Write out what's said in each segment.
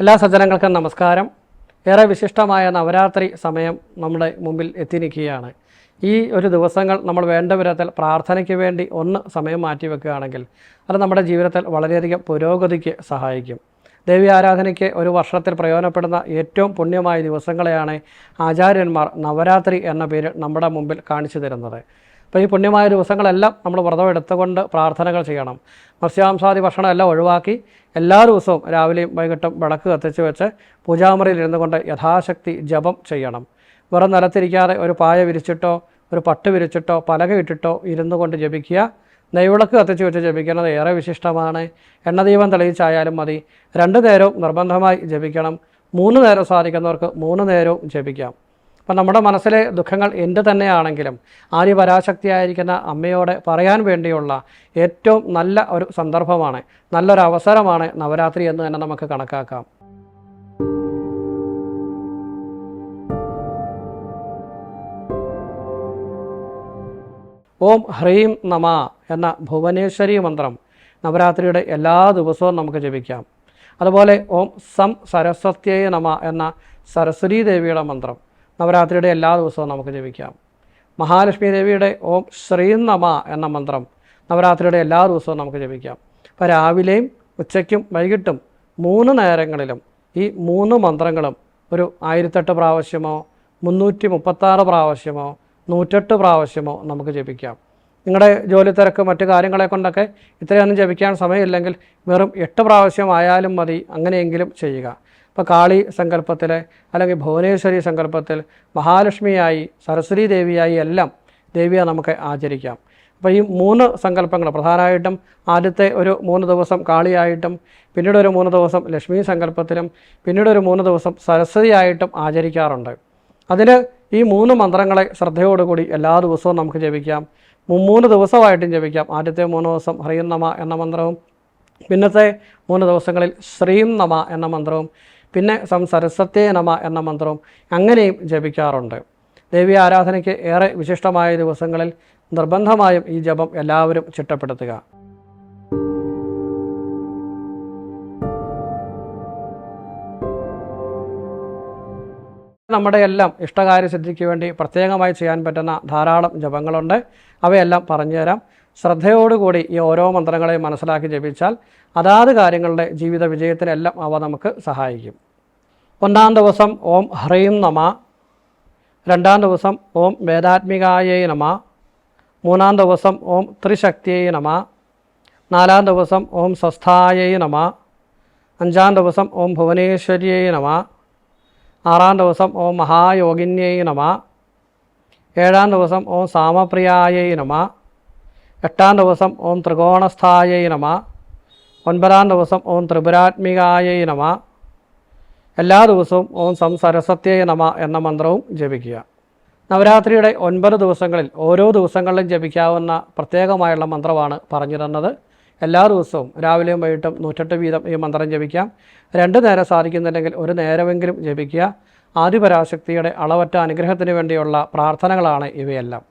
എല്ലാ സജ്ജനങ്ങൾക്കും നമസ്കാരം. ഏറെ വിശിഷ്ടമായ നവരാത്രി സമയം നമ്മുടെ മുമ്പിൽ എത്തി നിൽക്കുകയാണ് ഈ ഒരു ദിവസങ്ങൾ നമ്മൾ വേണ്ട വിധത്തിൽ പ്രാർത്ഥനയ്ക്ക് വേണ്ടി ഒന്ന് സമയം മാറ്റി വെക്കുകയാണെങ്കിൽ അത് നമ്മുടെ ജീവിതത്തിൽ വളരെയധികം പുരോഗതിക്ക് സഹായിക്കും. ദേവി ആരാധനയ്ക്ക് ഒരു വർഷത്തിൽ പ്രയോജനപ്പെടുന്ന ഏറ്റവും പുണ്യമായ ദിവസങ്ങളെയാണ് ആചാര്യന്മാർ നവരാത്രി എന്ന പേര് നമ്മുടെ മുമ്പിൽ കാണിച്ചു തരുന്നത്. അപ്പോൾ ഈ പുണ്യമായ ദിവസങ്ങളെല്ലാം നമ്മൾ വ്രതം എടുത്തുകൊണ്ട് പ്രാർത്ഥനകൾ ചെയ്യണം. മത്സ്യാംസാദി ഭക്ഷണം എല്ലാം ഒഴിവാക്കി എല്ലാ ദിവസവും രാവിലെയും വൈകിട്ടും വിളക്ക് കത്തിച്ച് വെച്ച് പൂജാമുറിയിൽ ഇരുന്നു കൊണ്ട് യഥാശക്തി ജപം ചെയ്യണം. വെറും നിലത്തിരിക്കാതെ ഒരു പായ വിരിച്ചിട്ടോ ഒരു പട്ട് വിരിച്ചിട്ടോ പലക ഇട്ടിട്ടോ ഇരുന്നു കൊണ്ട് ജപിക്കുക. നെയ്വിളക്ക് കത്തിച്ച് വെച്ച് ജപിക്കുന്നത് ഏറെ വിശിഷ്ടമാണ്. എണ്ണദീപം തെളിയിച്ചായാലും മതി. രണ്ടു നേരവും നിർബന്ധമായി ജപിക്കണം. മൂന്ന് നേരം സാധിക്കുന്നവർക്ക് മൂന്ന് നേരവും ജപിക്കാം. അപ്പം നമ്മുടെ മനസ്സിലെ ദുഃഖങ്ങൾ എന്ത് തന്നെയാണെങ്കിലും ആര്യപരാശക്തിയായിരിക്കുന്ന അമ്മയോട് പറയാൻ വേണ്ടിയുള്ള ഏറ്റവും നല്ല ഒരു സന്ദർഭമാണ് നല്ലൊരു അവസരമാണ് നവരാത്രി എന്ന് തന്നെ നമുക്ക് കണക്കാക്കാം. ഓം ഹ്രീം നമ എന്ന ഭുവനേശ്വരി മന്ത്രം നവരാത്രിയുടെ എല്ലാ ദിവസവും നമുക്ക് ജപിക്കാം. അതുപോലെ ഓം സം സരസ്വത്യേ നമ എന്ന സരസ്വതീ ദേവിയുടെ മന്ത്രം നവരാത്രിയുടെ എല്ലാ ദിവസവും നമുക്ക് ജപിക്കാം. മഹാലക്ഷ്മി ദേവിയുടെ ഓം ശ്രീ നമ എന്ന മന്ത്രം നവരാത്രിയുടെ എല്ലാ ദിവസവും നമുക്ക് ജപിക്കാം. അപ്പോൾ രാവിലെയും ഉച്ചയ്ക്കും വൈകിട്ടും മൂന്ന് നേരങ്ങളിലും ഈ മൂന്ന് മന്ത്രങ്ങളും ഒരു ആയിരത്തെട്ട് പ്രാവശ്യമോ മുന്നൂറ്റി മുപ്പത്താറ് പ്രാവശ്യമോ നൂറ്റെട്ട് പ്രാവശ്യമോ നമുക്ക് ജപിക്കാം. നിങ്ങളുടെ ജോലി തിരക്ക് മറ്റു കാര്യങ്ങളെ കൊണ്ടൊക്കെ ഇത്രയൊന്നും ജപിക്കാൻ സമയമില്ലെങ്കിൽ വെറും എട്ട് പ്രാവശ്യം ആയാലും മതി അങ്ങനെയെങ്കിലും ചെയ്യുക. ഇപ്പോൾ കാളി സങ്കല്പത്തിൽ അല്ലെങ്കിൽ ഭുവനേശ്വരി സങ്കല്പത്തിൽ മഹാലക്ഷ്മിയായി സരസ്വതി ദേവിയായി എല്ലാം ദേവിയെ നമുക്ക് ആചരിക്കാം. അപ്പോൾ ഈ മൂന്ന് സങ്കല്പങ്ങൾ പ്രധാനമായിട്ടും ആദ്യത്തെ ഒരു മൂന്ന് ദിവസം കാളിയായിട്ടും പിന്നീട് ഒരു മൂന്ന് ദിവസം ലക്ഷ്മി സങ്കല്പത്തിലും പിന്നീട് ഒരു മൂന്ന് ദിവസം സരസ്വതിയായിട്ടും ആചരിക്കാറുണ്ട്. അതിന് ഈ മൂന്ന് മന്ത്രങ്ങളെ ശ്രദ്ധയോടുകൂടി എല്ലാ ദിവസവും നമുക്ക് ജപിക്കാം. മൂന്ന് ദിവസമായിട്ടും ജപിക്കാം. ആദ്യത്തെ മൂന്ന് ദിവസം ഹ്രീം നമ എന്ന മന്ത്രവും പിന്നത്തെ മൂന്ന് ദിവസങ്ങളിൽ ശ്രീം നമ എന്ന മന്ത്രവും പിന്നെ സം സരസ്വത്തേ നമ എന്ന മന്ത്രവും അങ്ങനെയും ജപിക്കാറുണ്ട്. ദേവി ആരാധനയ്ക്ക് ഏറെ വിശിഷ്ടമായ ദിവസങ്ങളിൽ നിർബന്ധമായും ഈ ജപം എല്ലാവരും ചിട്ടപ്പെടുത്തുക. നമ്മുടെ എല്ലാം ഇഷ്ടകാര്യ സിദ്ധിക്ക് വേണ്ടി പ്രത്യേകമായി ചെയ്യാൻ പറ്റുന്ന ധാരാളം ജപങ്ങളുണ്ട്. അവയെല്ലാം പറഞ്ഞുതരാം. ശ്രദ്ധയോടുകൂടി ഈ ഓരോ മന്ത്രങ്ങളെയും മനസ്സിലാക്കി ജപിച്ചാൽ അതാത് കാര്യങ്ങളുടെ ജീവിത വിജയത്തിനെല്ലാം അവ നമുക്ക് സഹായിക്കും. ഒന്നാം ദിവസം ഓം ഹ്രീം നമ രണ്ടാം ദിവസം ഓം വേദാത്മികായേ നമ മൂന്നാം ദിവസം ഓം ത്രിശക്തിയേ നമ നാലാം ദിവസം ഓം സ്വസ്ഥായേ നമ അഞ്ചാം ദിവസം ഓം ഭുവനേശ്വര്യേ നമ ആറാം ദിവസം ഓം മഹായോഗിന്യേ നമ ഏഴാം ദിവസം ഓം സാമപ്രിയായേ നമ എട്ടാം ദിവസം ഓം ത്രികോണസ്ഥായൈ നമ. ഒൻപതാം ദിവസം ഓം ത്രിപുരാത്മികായൈ നമ. എല്ലാ ദിവസവും ഓം സം സരസ്വത്യൈ നമ എന്ന മന്ത്രവും ജപിക്കുക. നവരാത്രിയുടെ ഒൻപത് ദിവസങ്ങളിൽ ഓരോ ദിവസങ്ങളിലും ജപിക്കാവുന്ന പ്രത്യേകമായുള്ള മന്ത്രമാണ് പറഞ്ഞു തന്നത്. എല്ലാ ദിവസവും രാവിലെയും വൈകിട്ടും നൂറ്റെട്ട് വീതം ഈ മന്ത്രം ജപിക്കാം. രണ്ട് നേരം സാധിക്കുന്നില്ലെങ്കിൽ ഒരു നേരമെങ്കിലും ജപിക്കുക. ആദിപരാശക്തിയുടെ അളവറ്റ അനുഗ്രഹത്തിന് വേണ്ടിയുള്ള പ്രാർത്ഥനകളാണ് ഇവയെല്ലാം.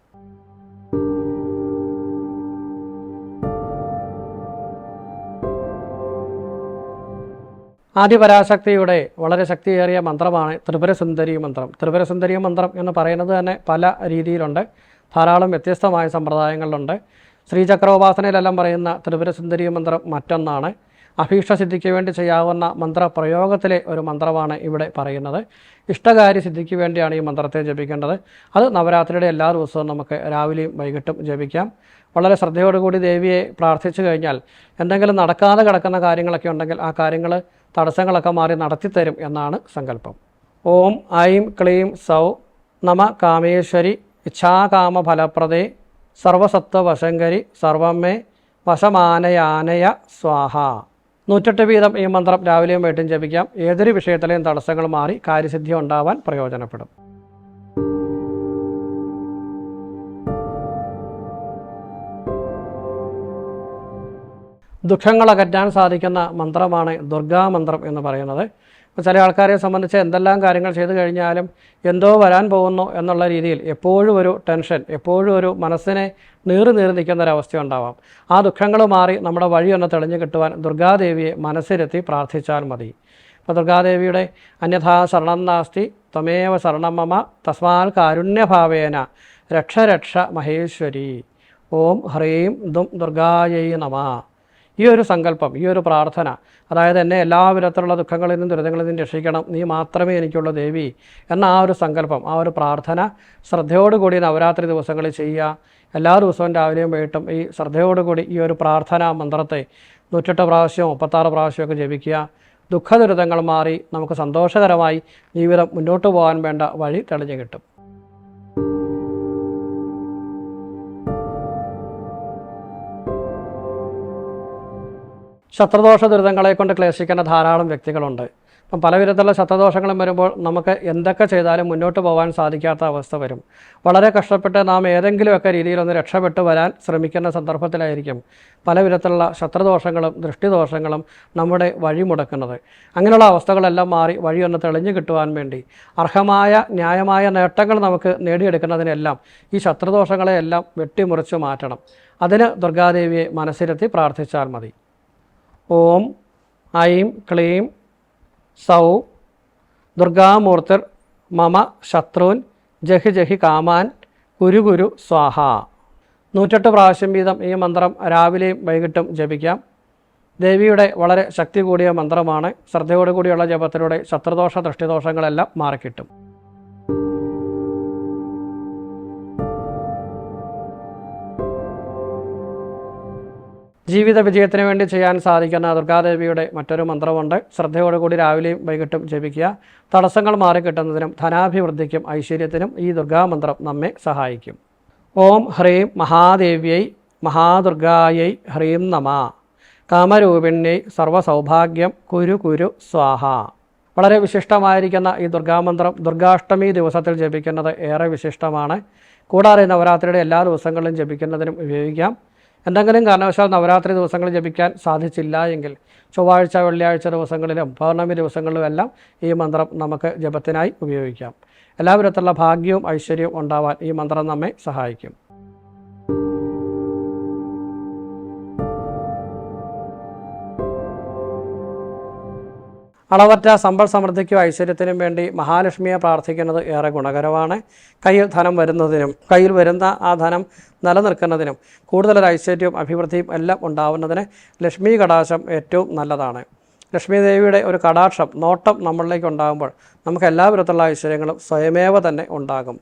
ആദിപരാശക്തിയുടെ വളരെ ശക്തിയേറിയ മന്ത്രമാണ് ത്രിപുരസുന്ദരി മന്ത്രം. ത്രിപുരസുന്ദരി മന്ത്രം എന്ന് പറയുന്നത് തന്നെ പല രീതിയിലുണ്ട്. ധാരാളം വ്യത്യസ്തമായ സമ്പ്രദായങ്ങളിലുണ്ട്. ശ്രീചക്രോപാസനയിലെല്ലാം പറയുന്ന ത്രിപുരസുന്ദരി മന്ത്രം മറ്റൊന്നാണ്. അഭീഷ്ടസിദ്ധിക്ക് വേണ്ടി ചെയ്യാവുന്ന മന്ത്രപ്രയോഗത്തിലെ ഒരു മന്ത്രമാണ് ഇവിടെ പറയുന്നത്. ഇഷ്ടകാര്യ സിദ്ധിക്ക് വേണ്ടിയാണ് ഈ മന്ത്രത്തെ ജപിക്കേണ്ടത്. അത് നവരാത്രിയുടെ എല്ലാ ദിവസവും നമുക്ക് രാവിലെയും വൈകിട്ടും ജപിക്കാം. വളരെ ശ്രദ്ധയോടുകൂടി ദേവിയെ പ്രാർത്ഥിച്ചു കഴിഞ്ഞാൽ എന്തെങ്കിലും നടക്കാതെ കിടക്കുന്ന കാര്യങ്ങളൊക്കെ ഉണ്ടെങ്കിൽ ആ കാര്യങ്ങൾ തടസ്സങ്ങളൊക്കെ മാറി നടത്തിത്തരും എന്നാണ് സങ്കല്പം. ഓം ഐം ക്ലീം സൗ നമ കാമേശ്വരി ഇച്ഛാകാമ ഫലപ്രദേ സർവസത്വ വശങ്കരി സർവമേ വശമാനയാനയ സ്വാഹ. നൂറ്റെട്ട് വീതം ഈ മന്ത്രം രാവിലെയും വൈകിട്ടും ജപിക്കാം. ഏതൊരു വിഷയത്തിലെയും തടസ്സങ്ങൾ മാറി കാര്യസിദ്ധി ഉണ്ടാവാൻ പ്രയോജനപ്പെടും. ദുഃഖങ്ങൾ അകറ്റാൻ സാധിക്കുന്ന മന്ത്രമാണ് ദുർഗാ മന്ത്രം എന്ന് പറയുന്നത്. ഇപ്പോൾ ചില ആൾക്കാരെ സംബന്ധിച്ച് എന്തെല്ലാം കാര്യങ്ങൾ ചെയ്തു കഴിഞ്ഞാലും എന്തോ വരാൻ പോകുന്നു എന്നുള്ള രീതിയിൽ എപ്പോഴും ഒരു ടെൻഷൻ എപ്പോഴും ഒരു മനസ്സിനെ നീറി നീറി നിൽക്കുന്ന ഒരവസ്ഥ ഉണ്ടാവാം. ആ ദുഃഖങ്ങൾ മാറി നമ്മുടെ വഴി വഴിയൊന്ന് തെളിഞ്ഞു കിട്ടുവാൻ ദുർഗാദേവിയെ മനസ്സിലെത്തി പ്രാർത്ഥിച്ചാൽ മതി. അപ്പോൾ ദുർഗാദേവിയുടെ അന്യഥാ ശരണം നാസ്തി ത്വമേവ ശരണം മമ തസ്മാൽ കാരുണ്യഭാവേന രക്ഷ രക്ഷ മഹേശ്വരി. ഓം ഹ്രീം ദും ദുർഗായൈ നമ. ഈ ഒരു സങ്കല്പം ഈ ഒരു പ്രാർത്ഥന അതായത് എന്നെ എല്ലാ വിധത്തിലുള്ള ദുഃഖങ്ങളിൽ നിന്നും ദുരിതങ്ങളിൽ നിന്നും രക്ഷിക്കണം നീ മാത്രമേ എനിക്കുള്ള ദേവി എന്ന ആ ഒരു സങ്കല്പം ആ ഒരു പ്രാർത്ഥന ശ്രദ്ധയോടുകൂടി നവരാത്രി ദിവസങ്ങളിൽ ചെയ്യുക. എല്ലാ ദിവസവും രാവിലെയും വൈകിട്ടും ഈ ശ്രദ്ധയോടുകൂടി ഈ ഒരു പ്രാർത്ഥന മന്ത്രത്തെ നൂറ്റെട്ട് പ്രാവശ്യം മുപ്പത്താറ് പ്രാവശ്യമൊക്കെ ജപിക്കുക. ദുഃഖദുരിതങ്ങൾ മാറി നമുക്ക് സന്തോഷകരമായി ജീവിതം മുന്നോട്ട് പോകാൻ വേണ്ട വഴി തെളിഞ്ഞു കിട്ടും. ശത്രുദോഷ ദുരിതങ്ങളെ കൊണ്ട് ക്ലേശിക്കുന്ന ധാരാളം വ്യക്തികളുണ്ട്. അപ്പം പല വിധത്തിലുള്ള ശത്രുദോഷങ്ങളും വരുമ്പോൾ നമുക്ക് എന്തൊക്കെ ചെയ്താലും മുന്നോട്ട് പോകാൻ സാധിക്കാത്ത അവസ്ഥ വരും. വളരെ കഷ്ടപ്പെട്ട് നാം ഏതെങ്കിലുമൊക്കെ രീതിയിലൊന്ന് രക്ഷപ്പെട്ടു വരാൻ ശ്രമിക്കുന്ന സന്ദർഭത്തിലായിരിക്കും പല വിധത്തിലുള്ള ശത്രുദോഷങ്ങളും ദൃഷ്ടിദോഷങ്ങളും നമ്മുടെ വഴി മുടക്കുന്നത്. അങ്ങനെയുള്ള അവസ്ഥകളെല്ലാം മാറി വഴിയൊന്ന് തെളിഞ്ഞു കിട്ടുവാൻ വേണ്ടി അർഹമായ ന്യായമായ നേട്ടങ്ങൾ നമുക്ക് നേടിയെടുക്കുന്നതിനെല്ലാം ഈ ശത്രുദോഷങ്ങളെയെല്ലാം വെട്ടിമുറിച്ച് മാറ്റണം. അതിന് ദുർഗാദേവിയെ മനസ്സിലെത്തി പ്രാർത്ഥിച്ചാൽ മതി. ഓം ഐം ക്ലീം സൗ ദുർഗാമൂർത്തിർ മമ ശത്രുൻ ജഹി ജഹി കാമാൻ കുരു കുരു സ്വാഹ. നൂറ്റെട്ട് പ്രാവശ്യം വീതം ഈ മന്ത്രം രാവിലെയും വൈകിട്ടും ജപിക്കാം. ദേവിയുടെ വളരെ ശക്തി കൂടിയ മന്ത്രമാണ്. ശ്രദ്ധയോടുകൂടിയുള്ള ജപത്തിലൂടെ ശത്രുദോഷ ദൃഷ്ടിദോഷങ്ങളെല്ലാം മാറിക്കിട്ടും. ജീവിത വിജയത്തിന് വേണ്ടി ചെയ്യാൻ സാധിക്കുന്ന ദുർഗാദേവിയുടെ മറ്റൊരു മന്ത്രമുണ്ട് ശ്രദ്ധയോടുകൂടി രാവിലെയും വൈകിട്ടും ജപിക്കുക. തടസ്സങ്ങൾ മാറിക്കിട്ടുന്നതിനും ധനാഭിവൃദ്ധിക്കും ഐശ്വര്യത്തിനും ഈ ദുർഗാമന്ത്രം നമ്മെ സഹായിക്കും. ഓം ഹ്രീം മഹാദേവ്യൈ മഹാദുർഗായൈ ഹ്രീം നമ. കാമരൂപിണ്യൈ സർവസൗഭാഗ്യം കുരു കുരു സ്വാഹ. വളരെ വിശിഷ്ടമായിരിക്കുന്ന ഈ ദുർഗാമന്ത്രം ദുർഗാഷ്ടമി ദിവസത്തിൽ ജപിക്കുന്നത് ഏറെ വിശിഷ്ടമാണ്. കൂടാതെ നവരാത്രിയുടെ എല്ലാ ദിവസങ്ങളിലും ജപിക്കുന്നതിനും ഉപയോഗിക്കാം. എന്തെങ്കിലും കാരണവശാൽ നവരാത്രി ദിവസങ്ങളിൽ ജപിക്കാൻ സാധിച്ചില്ല എങ്കിൽ ചൊവ്വാഴ്ച വെള്ളിയാഴ്ച ദിവസങ്ങളിലും പൗർണമി ദിവസങ്ങളിലും എല്ലാം ഈ മന്ത്രം നമുക്ക് ജപത്തിനായി ഉപയോഗിക്കാം. എല്ലാവിധത്തിലുള്ള ഭാഗ്യവും ഐശ്വര്യവും ഉണ്ടാവാൻ ഈ മന്ത്രം നമ്മെ സഹായിക്കും. അളവറ്റ സമ്പൽ സമൃദ്ധിക്കും ഐശ്വര്യത്തിനും വേണ്ടി മഹാലക്ഷ്മിയെ പ്രാർത്ഥിക്കുന്നത് ഏറെ ഗുണകരമാണ്. കയ്യിൽ ധനം വരുന്നതിനും കയ്യിൽ വരുന്ന ആ ധനം നിലനിൽക്കുന്നതിനും കൂടുതൽ ഐശ്വര്യവും അഭിവൃദ്ധിയും എല്ലാം ഉണ്ടാവുന്നതിന് ലക്ഷ്മി കടാശം ഏറ്റവും നല്ലതാണ്. ലക്ഷ്മി ദേവിയുടെ ഒരു കടാക്ഷം നോട്ടം നമ്മളിലേക്ക് ഉണ്ടാകുമ്പോൾ നമുക്ക് എല്ലാ വിധത്തിലുള്ള ഐശ്വര്യങ്ങളും സ്വയമേവ തന്നെ ഉണ്ടാകും.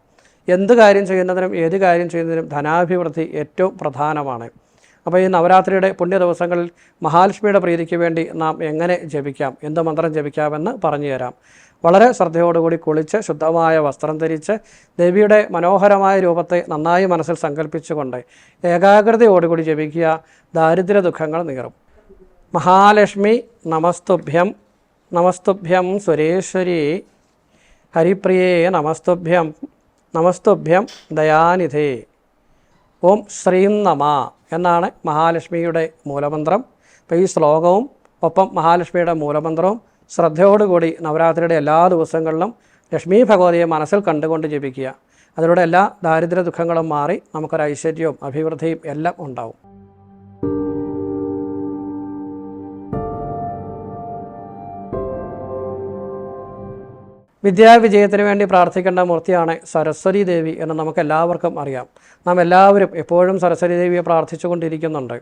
എന്ത് കാര്യം ചെയ്യുന്നതിനും ഏത് കാര്യം ചെയ്യുന്നതിനും ധനാഭിവൃദ്ധി ഏറ്റവും പ്രധാനമാണ്. അപ്പോൾ ഈ നവരാത്രിയുടെ പുണ്യ ദിവസങ്ങളിൽ മഹാലക്ഷ്മിയുടെ പ്രീതിക്ക് വേണ്ടി നാം എങ്ങനെ ജപിക്കാം? എന്ത് മന്ത്രം ജപിക്കാമെന്ന് പറഞ്ഞു തരാം. വളരെ ശ്രദ്ധയോടുകൂടി കുളിച്ച് ശുദ്ധമായ വസ്ത്രം ധരിച്ച് ദേവിയുടെ മനോഹരമായ രൂപത്തെ നന്നായി മനസ്സിൽ സങ്കല്പിച്ചുകൊണ്ട് ഏകാഗ്രതയോടുകൂടി ജപിക്കുക ദാരിദ്ര്യ ദുഃഖങ്ങൾ നീറും. മഹാലക്ഷ്മി നമസ്തുഭ്യം നമസ്തുഭ്യം സുരേശ്വരി. ഹരിപ്രിയേ നമസ്തുഭ്യം നമസ്തുഭ്യം ദയാനിധേ. ഓം ശ്രീം നമ എന്നാണ് മഹാലക്ഷ്മിയുടെ മൂലമന്ത്രം. അപ്പോൾ ഈ ശ്ലോകവും ഒപ്പം മഹാലക്ഷ്മിയുടെ മൂലമന്ത്രവും ശ്രദ്ധയോടുകൂടി നവരാത്രിയുടെ എല്ലാ ദിവസങ്ങളിലും ലക്ഷ്മി ഭഗവതിയെ മനസ്സിൽ കണ്ടുകൊണ്ട് ജപിക്കുക. അതിലൂടെ എല്ലാ ദാരിദ്ര്യ ദുഃഖങ്ങളും മാറി നമുക്കൊരു ഐശ്വര്യവും അഭിവൃദ്ധിയും എല്ലാം ഉണ്ടാവും. വിദ്യാവിജയത്തിന് വേണ്ടി പ്രാർത്ഥിക്കേണ്ട മൂർത്തിയാണ് സരസ്വതി ദേവി എന്ന് നമുക്ക് എല്ലാവർക്കും അറിയാം. നാം എല്ലാവരും എപ്പോഴും സരസ്വതി ദേവിയെ പ്രാർത്ഥിച്ചുകൊണ്ടിരിക്കുന്നുണ്ട്.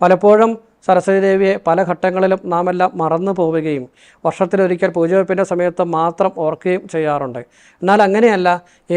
പലപ്പോഴും സരസ്വതി ദേവിയെ പല ഘട്ടങ്ങളിലും നാം എല്ലാം മറന്നു പോവുകയും വർഷത്തിലൊരിക്കൽ പൂജവെപ്പിന്റെ സമയത്ത് മാത്രം ഓർക്കുകയും ചെയ്യാറുണ്ട്. എന്നാൽ അങ്ങനെയല്ല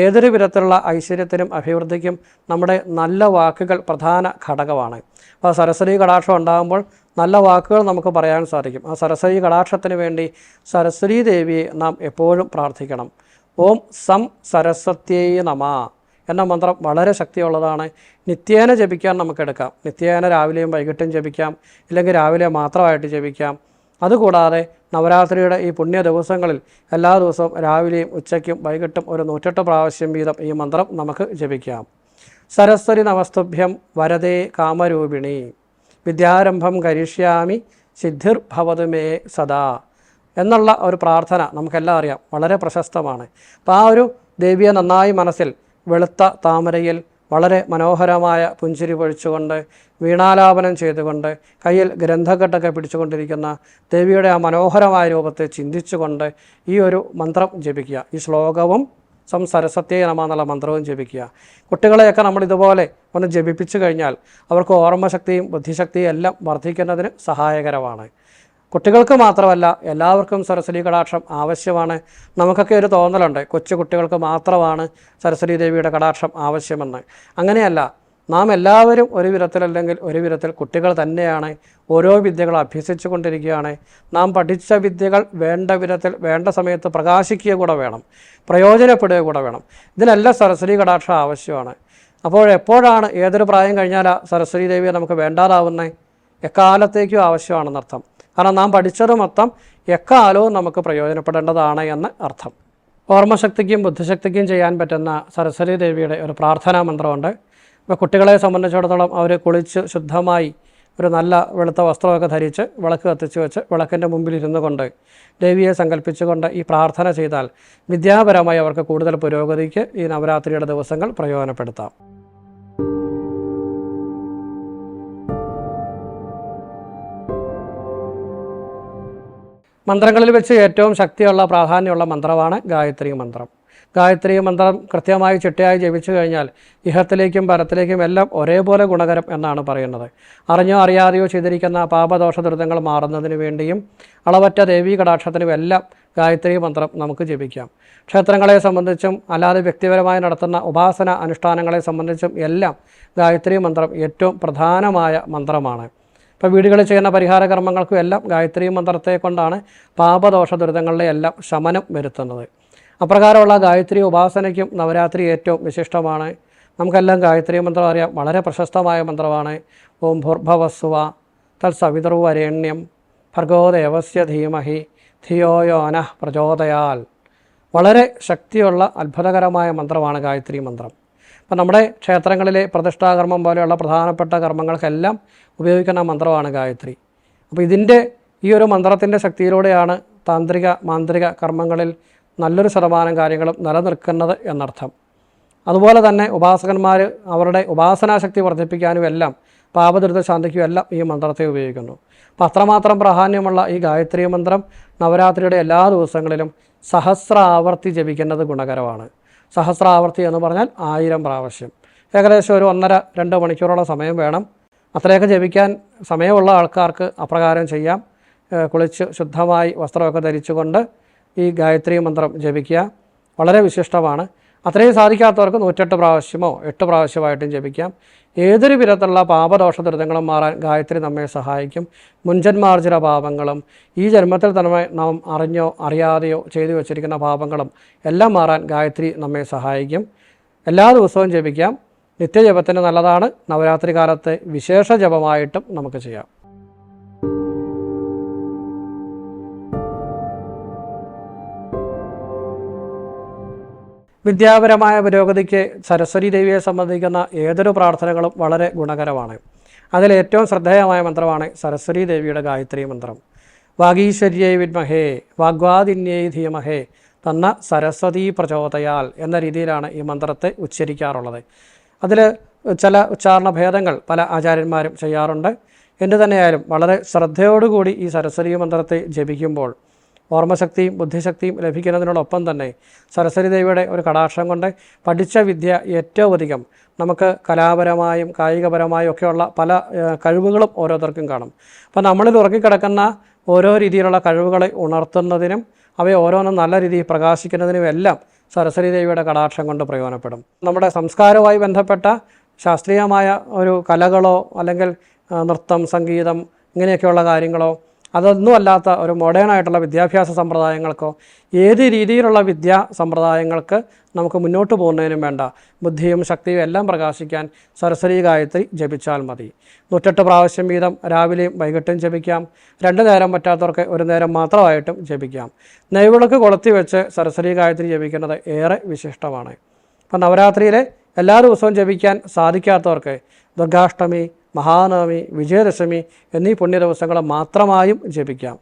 ഏതൊരു വിധത്തിലുള്ള ഐശ്വര്യത്തിനും അഭിവൃദ്ധിക്കും നമ്മുടെ നല്ല വാക്കുകൾ പ്രധാന ഘടകമാണ്. അപ്പോൾ സരസ്വതി കടാക്ഷം ഉണ്ടാകുമ്പോൾ നല്ല വാക്കുകൾ നമുക്ക് പറയാൻ സാധിക്കും. ആ സരസ്വതി കടാക്ഷത്തിന് വേണ്ടി സരസ്വതി ദേവിയെ നാം എപ്പോഴും പ്രാർത്ഥിക്കണം. ഓം സം സരസ്വത്യേ നമ എന്ന മന്ത്രം വളരെ ശക്തിയുള്ളതാണ്. നിത്യേന ജപിക്കാൻ നമുക്കെടുക്കാം നിത്യേന രാവിലെയും വൈകിട്ടും ജപിക്കാം. ഇല്ലെങ്കിൽ രാവിലെ മാത്രമായിട്ട് ജപിക്കാം. അതുകൂടാതെ നവരാത്രിയുടെ ഈ പുണ്യ ദിവസങ്ങളിൽ എല്ലാ ദിവസവും രാവിലെയും ഉച്ചയ്ക്കും വൈകിട്ടും ഒരു നൂറ്റെട്ട് പ്രാവശ്യം വീതം ഈ മന്ത്രം നമുക്ക് ജപിക്കാം. സരസ്വതി നമസ്തുഭ്യം വരദേ കാമരൂപിണി. വിദ്യാരംഭം കരിഷ്യാമി സിദ്ധിർ ഭവതുമേ സദാ എന്നുള്ള ഒരു പ്രാർത്ഥന നമുക്കെല്ലാം അറിയാം. വളരെ പ്രശസ്തമാണ്. അപ്പോൾ ആ ഒരു ദേവിയെ നന്നായി മനസ്സിൽ വെളുത്ത താമരയിൽ വളരെ മനോഹരമായ പുഞ്ചിരി പൊഴിച്ചുകൊണ്ട് വീണാലാപനം ചെയ്തുകൊണ്ട് കയ്യിൽ ഗ്രന്ഥക്കെട്ടൊക്കെ പിടിച്ചുകൊണ്ടിരിക്കുന്ന ദേവിയുടെ ആ മനോഹരമായ രൂപത്തെ ചിന്തിച്ചുകൊണ്ട് ഈ ഒരു മന്ത്രം ജപിക്കുക. ഈ ശ്ലോകവും സം സരസ്വത്യേ നമ എന്നുള്ള മന്ത്രവും ജപിക്കുക. കുട്ടികളെയൊക്കെ നമ്മൾ ഇതുപോലെ ഒന്ന് ജപിപ്പിച്ചു കഴിഞ്ഞാൽ അവർക്ക് ഓർമ്മശക്തിയും ബുദ്ധിശക്തിയും എല്ലാം വർദ്ധിക്കുന്നതിന് സഹായകരമാണ്. കുട്ടികൾക്ക് മാത്രമല്ല എല്ലാവർക്കും സരസ്വതി കടാക്ഷം ആവശ്യമാണ്. നമുക്കൊക്കെ ഒരു തോന്നലുണ്ട്. കൊച്ചു കുട്ടികൾക്ക് മാത്രമാണ് സരസ്വതി ദേവിയുടെ കടാക്ഷം ആവശ്യമെന്ന്. അങ്ങനെയല്ല നാം എല്ലാവരും ഒരു വിധത്തിലല്ലെങ്കിൽ ഒരു വിധത്തിൽ കുട്ടികൾ തന്നെയാണ് ഓരോ വിദ്യകൾ അഭ്യസിച്ചു കൊണ്ടിരിക്കുകയാണ്. നാം പഠിച്ച വിദ്യകൾ വേണ്ട വിധത്തിൽ വേണ്ട സമയത്ത് പ്രകാശിക്കുക കൂടെ വേണം പ്രയോജനപ്പെടുക കൂടെ വേണം. ഇതിനെല്ലാം സരസ്വതി കടാക്ഷം ആവശ്യമാണ്. അപ്പോൾ എപ്പോഴാണ് ഏതൊരു പ്രായം കഴിഞ്ഞാൽ സരസ്വതി ദേവിയെ നമുക്ക് വേണ്ടാതാവുന്നത് എക്കാലത്തേക്കും ആവശ്യമാണെന്നർത്ഥം കാരണം നാം പഠിച്ചത് മൊത്തം എക്കാലവും നമുക്ക് പ്രയോജനപ്പെടേണ്ടതാണ് എന്ന് അർത്ഥം. ഓർമ്മശക്തിക്കും ബുദ്ധിശക്തിക്കും ചെയ്യാൻ പറ്റുന്ന സരസ്വതി ദേവിയുടെ ഒരു പ്രാർത്ഥനാ മന്ത്രമുണ്ട്. ഇപ്പോൾ കുട്ടികളെ സംബന്ധിച്ചിടത്തോളം അവർ കുളിച്ച് ശുദ്ധമായി ഒരു നല്ല വെളുത്ത വസ്ത്രമൊക്കെ ധരിച്ച് വിളക്ക് കത്തിച്ച് വെച്ച് വിളക്കിന്റെ മുമ്പിൽ ഇരുന്നു കൊണ്ട് ദേവിയെ സങ്കല്പിച്ചുകൊണ്ട് ഈ പ്രാർത്ഥന ചെയ്താൽ വിദ്യാപരമായി അവർക്ക് കൂടുതൽ പുരോഗതിക്ക് ഈ നവരാത്രിയുടെ ദിവസങ്ങൾ പ്രയോജനപ്പെടുത്താം. മന്ത്രങ്ങളിൽ വെച്ച് ഏറ്റവും ശക്തിയുള്ള പ്രാധാന്യമുള്ള മന്ത്രമാണ് ഗായത്രി മന്ത്രം. ഗായത്രി മന്ത്രം കൃത്യമായി ചിട്ടയായി ജപിച്ചു കഴിഞ്ഞാൽ ഇഹത്തിലേക്കും പരത്തിലേക്കും എല്ലാം ഒരേപോലെ ഗുണകരം എന്നാണ് പറയുന്നത്. അറിഞ്ഞോ അറിയാതെയോ ചെയ്തിരിക്കുന്ന പാപദോഷ ദുരിതങ്ങൾ മാറുന്നതിന് വേണ്ടിയും അളവറ്റ ദേവീ കടാക്ഷത്തിനും എല്ലാം ഗായത്രി മന്ത്രം നമുക്ക് ജപിക്കാം. ക്ഷേത്രങ്ങളെ സംബന്ധിച്ചും അല്ലാതെ വ്യക്തിപരമായി നടത്തുന്ന ഉപാസന അനുഷ്ഠാനങ്ങളെ സംബന്ധിച്ചും എല്ലാം ഗായത്രി മന്ത്രം ഏറ്റവും പ്രധാനമായ മന്ത്രമാണ്. ഇപ്പോൾ വീടുകളിൽ ചെയ്യുന്ന പരിഹാര കർമ്മങ്ങൾക്കും എല്ലാം ഗായത്രി മന്ത്രത്തെ കൊണ്ടാണ് പാപദോഷ ദുരിതങ്ങളുടെ എല്ലാം ശമനം വരുത്തുന്നത്. അപ്രകാരമുള്ള ഗായത്രി ഉപാസനയ്ക്കും നവരാത്രി ഏറ്റവും വിശിഷ്ടമാണ്. നമുക്കെല്ലാം ഗായത്രി മന്ത്രം അറിയാം. വളരെ പ്രശസ്തമായ മന്ത്രമാണ്. ഓം ഭൂർഭവസ്വ തത്സവിതൃവരേണ്യം ഭർഗോദേവസ്യ ധീമഹി. ധിയോയോന പ്രചോദയാൽ. വളരെ ശക്തിയുള്ള അത്ഭുതകരമായ മന്ത്രമാണ് ഗായത്രി മന്ത്രം. അപ്പം നമ്മുടെ ക്ഷേത്രങ്ങളിലെ പ്രതിഷ്ഠാകർമ്മം പോലെയുള്ള പ്രധാനപ്പെട്ട കർമ്മങ്ങൾക്കെല്ലാം ഉപയോഗിക്കുന്ന മന്ത്രമാണ് ഗായത്രി. അപ്പോൾ ഇതിന്റെ ഈ ഒരു മന്ത്രത്തിന്റെ ശക്തിയിലൂടെയാണ് താന്ത്രിക മാന്ത്രിക കർമ്മങ്ങളിൽ നല്ലൊരു ശതമാനം കാര്യങ്ങളും നിലനിൽക്കുന്നത് എന്നർത്ഥം. അതുപോലെ തന്നെ ഉപാസകന്മാർ അവരുടെ ഉപാസനാശക്തി വർദ്ധിപ്പിക്കാനും എല്ലാം പാപദുരിത ശാന്തിക്കും എല്ലാം ഈ മന്ത്രത്തെ ഉപയോഗിക്കുന്നു. അപ്പം അത്രമാത്രം പ്രാധാന്യമുള്ള ഈ ഗായത്രി മന്ത്രം നവരാത്രിയുടെ എല്ലാ ദിവസങ്ങളിലും സഹസ്ര ആവർത്തി ജപിക്കുന്നത് ഗുണകരമാണ്. സഹസ്ര ആവർത്തി എന്ന് പറഞ്ഞാൽ ആയിരം പ്രാവശ്യം. ഏകദേശം ഒരു ഒന്നര രണ്ട് മണിക്കൂറോളം സമയം വേണം. അത്രയൊക്കെ ജപിക്കാൻ സമയമുള്ള ആൾക്കാർക്ക് അപ്രകാരം ചെയ്യാം. കുളിച്ച് ശുദ്ധമായി വസ്ത്രമൊക്കെ ധരിച്ചുകൊണ്ട് ഈ ഗായത്രി മന്ത്രം ജപിക്കുക. വളരെ വിശിഷ്ടമാണ്. അത്രയും സാധിക്കാത്തവർക്ക് നൂറ്റെട്ട് പ്രാവശ്യമോ എട്ട് പ്രാവശ്യമായിട്ടും ജപിക്കാം. ഏതൊരു വിധത്തിലുള്ള പാപദോഷ ദുരിതങ്ങളും മാറാൻ ഗായത്രി നമ്മെ സഹായിക്കും. മുൻജന്മാർജിത പാപങ്ങളും ഈ ജന്മത്തിൽ തന്നെ നാം അറിഞ്ഞോ അറിയാതെയോ ചെയ്തു വച്ചിരിക്കുന്ന പാപങ്ങളും എല്ലാം മാറാൻ ഗായത്രി നമ്മെ സഹായിക്കും. എല്ലാ ദിവസവും ജപിക്കാം. നിത്യജപത്തിന് നല്ലതാണ്. നവരാത്രി കാലത്തെ വിശേഷ ജപമായിട്ടും നമുക്ക് ചെയ്യാം. വിദ്യാപരമായ പുരോഗതിക്ക് സരസ്വതി ദേവിയെ സംബന്ധിക്കുന്ന ഏതൊരു പ്രാർത്ഥനകളും വളരെ ഗുണകരമാണ്. അതിലേറ്റവും ശ്രദ്ധേയമായ മന്ത്രമാണ് സരസ്വതി ദേവിയുടെ ഗായത്രി മന്ത്രം. വാഗീശ്വര്യേ വിദ്മഹേ വാഗ്വാദിന്യേ ധീമഹേ തന്ന സരസ്വതി പ്രചോദയാൽ എന്ന രീതിയിലാണ് ഈ മന്ത്രത്തെ ഉച്ചരിക്കാറുള്ളത്. അതിൽ ചില ഉച്ചാരണ ഭേദങ്ങൾ പല ആചാര്യന്മാരും ചെയ്യാറുണ്ട്. എന്തു തന്നെയായാലും വളരെ ശ്രദ്ധയോടുകൂടി ഈ സരസ്വതി മന്ത്രത്തെ ജപിക്കുമ്പോൾ ഓർമ്മശക്തിയും ബുദ്ധിശക്തിയും ലഭിക്കുന്നതിനോടൊപ്പം തന്നെ സരസ്വതി ദേവിയുടെ ഒരു കടാക്ഷം കൊണ്ട് പഠിച്ച വിദ്യ ഏറ്റവും അധികം നമുക്ക് കലാപരമായും കായികപരമായും ഒക്കെയുള്ള പല കഴിവുകളും ഓരോരുത്തർക്കും കാണും. അപ്പോൾ നമ്മളിൽ ഉറങ്ങിക്കിടക്കുന്ന ഓരോ രീതിയിലുള്ള കഴിവുകളെ ഉണർത്തുന്നതിനും അവയെ ഓരോന്നും നല്ല രീതിയിൽ പ്രകാശിക്കുന്നതിനും എല്ലാം സരസ്വതി ദേവിയുടെ കടാക്ഷം കൊണ്ട് പ്രയോജനപ്പെടും. നമ്മുടെ സംസ്കാരവുമായി ബന്ധപ്പെട്ട ശാസ്ത്രീയമായ ഒരു കലകളോ അല്ലെങ്കിൽ നൃത്തം സംഗീതം ഇങ്ങനെയൊക്കെയുള്ള കാര്യങ്ങളോ അതൊന്നും അല്ലാത്ത ഒരു മോഡേൺ ആയിട്ടുള്ള വിദ്യാഭ്യാസ സമ്പ്രദായങ്ങൾക്കോ ഏത് രീതിയിലുള്ള വിദ്യാ സമ്പ്രദായങ്ങൾക്ക് നമുക്ക് മുന്നോട്ട് പോകുന്നതിനും വേണ്ട. ബുദ്ധിയും ശക്തിയും എല്ലാം പ്രകാശിക്കാൻ സരസ്വതി ഗായത്രി ജപിച്ചാൽ മതി. നൂറ്റെട്ട് പ്രാവശ്യം വീതം രാവിലെയും വൈകിട്ടും ജപിക്കാം. രണ്ട് നേരം പറ്റാത്തവർക്ക് ഒരു നേരം മാത്രമായിട്ടും ജപിക്കാം. നെയ്വിളക്ക് കൊളുത്തി വെച്ച് സരസ്വതി ഗായത്രി ജപിക്കുന്നത് ഏറെ വിശിഷ്ടമാണ്. അപ്പം നവരാത്രിയിലെ എല്ലാ ദിവസവും ജപിക്കാൻ സാധിക്കാത്തവർക്ക് ദുർഗാഷ്ടമി മഹാനവമി വിജയദശമി എന്നീ പുണ്യ ദിവസങ്ങൾ മാത്രമായും ജപിക്കാം.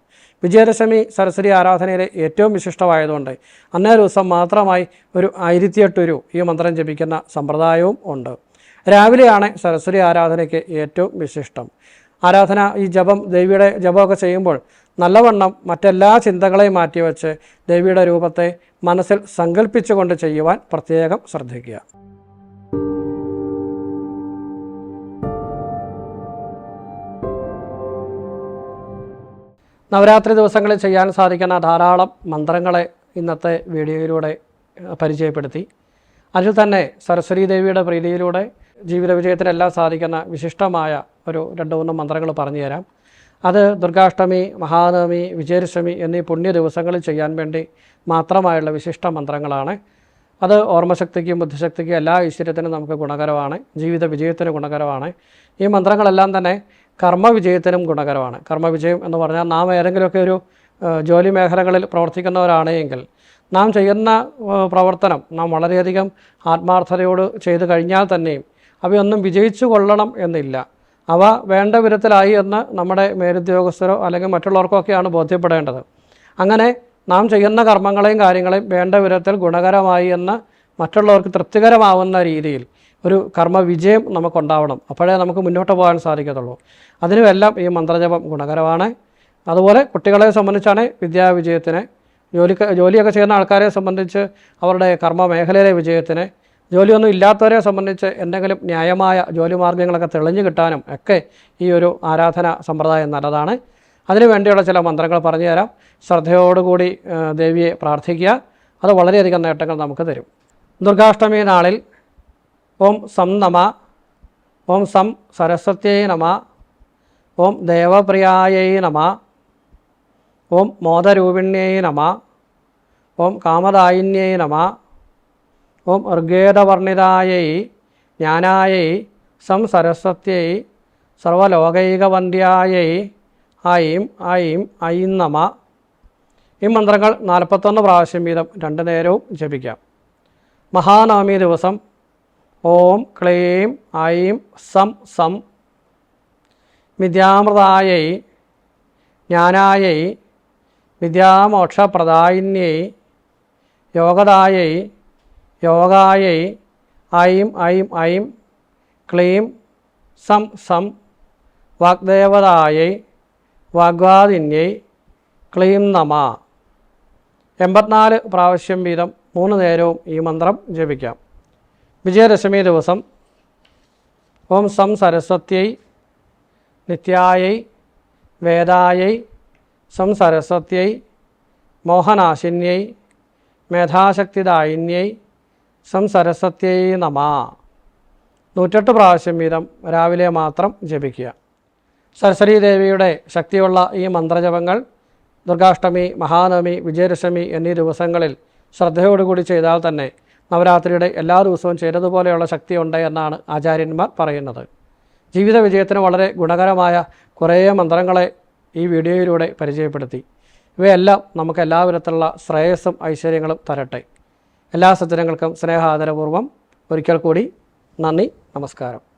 വിജയദശമി സരസ്വതി ആരാധനയിലെ ഏറ്റവും വിശിഷ്ടമായതുകൊണ്ട് അന്നേ ദിവസം മാത്രമായി ഒരു ആയിരത്തിയെട്ട് ഒരു ഈ മന്ത്രം ജപിക്കുന്ന സമ്പ്രദായവും ഉണ്ട്. രാവിലെയാണ് സരസ്വതി ആരാധനയ്ക്ക് ഏറ്റവും വിശിഷ്ടം. ആരാധന ഈ ജപം ദേവിയുടെ ജപമൊക്കെ ചെയ്യുമ്പോൾ നല്ലവണ്ണം മറ്റെല്ലാ ചിന്തകളെയും മാറ്റിവെച്ച് ദേവിയുടെ രൂപത്തെ മനസ്സിൽ സങ്കല്പിച്ചുകൊണ്ട് ചെയ്യുവാൻ പ്രത്യേകം ശ്രദ്ധിക്കുക. നവരാത്രി ദിവസങ്ങളിൽ ചെയ്യാൻ സാധിക്കുന്ന ധാരാളം മന്ത്രങ്ങളെ ഇന്നത്തെ വീഡിയോയിലൂടെ പരിചയപ്പെടുത്തി. അതിൽ തന്നെ സരസ്വതി ദേവിയുടെ പ്രീതിയിലൂടെ ജീവിത വിജയത്തിനെല്ലാം സാധിക്കുന്ന വിശിഷ്ടമായ ഒരു രണ്ട് മൂന്ന് മന്ത്രങ്ങൾ പറഞ്ഞു തരാം. അത് ദുർഗാഷ്ടമി മഹാനവമി വിജയദശമി എന്നീ പുണ്യ ദിവസങ്ങളിൽ ചെയ്യാൻ വേണ്ടി മാത്രമായുള്ള വിശിഷ്ട മന്ത്രങ്ങളാണ്. അത് ഓർമ്മശക്തിക്കും ബുദ്ധിശക്തിക്കും എല്ലാ ഐശ്വര്യത്തിനും നമുക്ക് ഗുണകരമാണ് ജീവിത വിജയത്തിന് ഗുണകരമാണ്. ഈ മന്ത്രങ്ങളെല്ലാം തന്നെ കർമ്മ വിജയത്തിനും ഗുണകരമാണ്. കർമ്മവിജയം എന്ന് പറഞ്ഞാൽ നാം ഏതെങ്കിലുമൊക്കെ ഒരു ജോലി മേഖലകളിൽ പ്രവർത്തിക്കുന്നവരാണെങ്കിൽ നാം ചെയ്യുന്ന പ്രവർത്തനം നാം വളരെയധികം ആത്മാർത്ഥതയോട് ചെയ്തു കഴിഞ്ഞാൽ തന്നെയും അവയൊന്നും വിജയിച്ചു കൊള്ളണം എന്നില്ല. അവ വേണ്ട വിധത്തിലായി എന്ന് നമ്മുടെ മേലുദ്യോഗസ്ഥരോ അല്ലെങ്കിൽ മറ്റുള്ളവർക്കോ ഒക്കെയാണ് ബോധ്യപ്പെടേണ്ടത്. അങ്ങനെ നാം ചെയ്യുന്ന കർമ്മങ്ങളെയും കാര്യങ്ങളെയും വേണ്ട വിധത്തിൽ ഗുണകരമായി എന്ന് മറ്റുള്ളവർക്ക് തൃപ്തികരമാവുന്ന രീതിയിൽ ഒരു കർമ്മ വിജയം നമുക്കുണ്ടാവണം. അപ്പോഴേ നമുക്ക് മുന്നോട്ട് പോകാൻ സാധിക്കത്തുള്ളൂ. അതിനുമെല്ലാം ഈ മന്ത്രജപം ഗുണകരമാണ്. അതുപോലെ കുട്ടികളെ സംബന്ധിച്ചാണ് വിദ്യാവിജയത്തിന് ജോലി ജോലിയൊക്കെ ചെയ്യുന്ന ആൾക്കാരെ സംബന്ധിച്ച് അവരുടെ കർമ്മ മേഖലയിലെ വിജയത്തിന് ജോലിയൊന്നും ഇല്ലാത്തവരെ സംബന്ധിച്ച് എന്തെങ്കിലും ന്യായമായ ജോലി മാർഗങ്ങളൊക്കെ തെളിഞ്ഞു കിട്ടാനും ഒക്കെ ഈ ഒരു ആരാധന സമ്പ്രദായം നല്ലതാണ്. അതിനു വേണ്ടിയുള്ള ചില മന്ത്രങ്ങൾ പറഞ്ഞു തരാം. ശ്രദ്ധയോടുകൂടി ദേവിയെ പ്രാർത്ഥിക്കുക. അത് വളരെയധികം നേട്ടങ്ങൾ നമുക്ക് തരും. ദുർഗാഷ്ടമി നാളിൽ ഓം സം നമ ഓം സം സരസ്വത്യൈ നമ ഓം ദേവപ്രിയായൈ നമ ഓം മോദരൂപിണ്യൈ നമ ഓം കാമദായിന്യൈ നമ ഓം ഋഗേദവർണിതായൈ ജ്ഞാനായൈ സം സരസ്വത്യൈ സർവലോകൈകവന്ധ്യായൈ ഐം ഐം ഐം നമ. ഈ മന്ത്രങ്ങൾ നാൽപ്പത്തൊന്ന് പ്രാവശ്യം വീതം രണ്ടു നേരവും ജപിക്കാം. മഹാനവമി ദിവസം ഓം ക്ലീം ഐം സം സം. വിദ്യാമൃതായൈ ജ്ഞാനായൈ വിദ്യാമോക്ഷപ്രദായിന്യൈ യോഗദായൈ യോഗായൈ ഐം ഐം ഐം ക്ലീം സം സം. വാഗ്ദേവതായൈ വാഗ്വാദിന്യൈ ക്ലീം നമ. എൺപത്തിനാല് പ്രാവശ്യം വീതം മൂന്ന് നേരവും ഈ മന്ത്രം ജപിക്കാം. വിജയദശമി ദിവസം. ഓം സം സരസ്വത്യൈ നിത്യായൈ വേദായൈ സം സരസ്വത്യൈ മോഹനാശിന്യൈ മേധാശക്തിദായിന്യൈ സം സരസ്വത്യൈ നമ. നൂറ്റെട്ട് പ്രാവശ്യം വീതം രാവിലെ മാത്രം ജപിക്കുക. സരസ്വതി ദേവിയുടെ ശക്തിയുള്ള ഈ മന്ത്രജപങ്ങൾ ദുർഗാഷ്ടമി മഹാനവമി വിജയദശമി എന്നീ ദിവസങ്ങളിൽ ശ്രദ്ധയോടുകൂടി ചെയ്താൽ തന്നെ നവരാത്രിയുടെ എല്ലാ ദിവസവും ചെയ്തതുപോലെയുള്ള ശക്തിയുണ്ട് എന്നാണ് ആചാര്യന്മാർ പറയുന്നത്. ജീവിത വിജയത്തിന് വളരെ ഗുണകരമായ കുറേ മന്ത്രങ്ങളെ ഈ വീഡിയോയിലൂടെ പരിചയപ്പെടുത്തി. ഇവയെല്ലാം നമുക്ക് എല്ലാ വിധത്തിലുള്ള ശ്രേയസ്സും ഐശ്വര്യങ്ങളും തരട്ടെ. എല്ലാ സജ്ജനങ്ങൾക്കും സ്നേഹാദരപൂർവം ഒരിക്കൽ കൂടി നന്ദി നമസ്കാരം.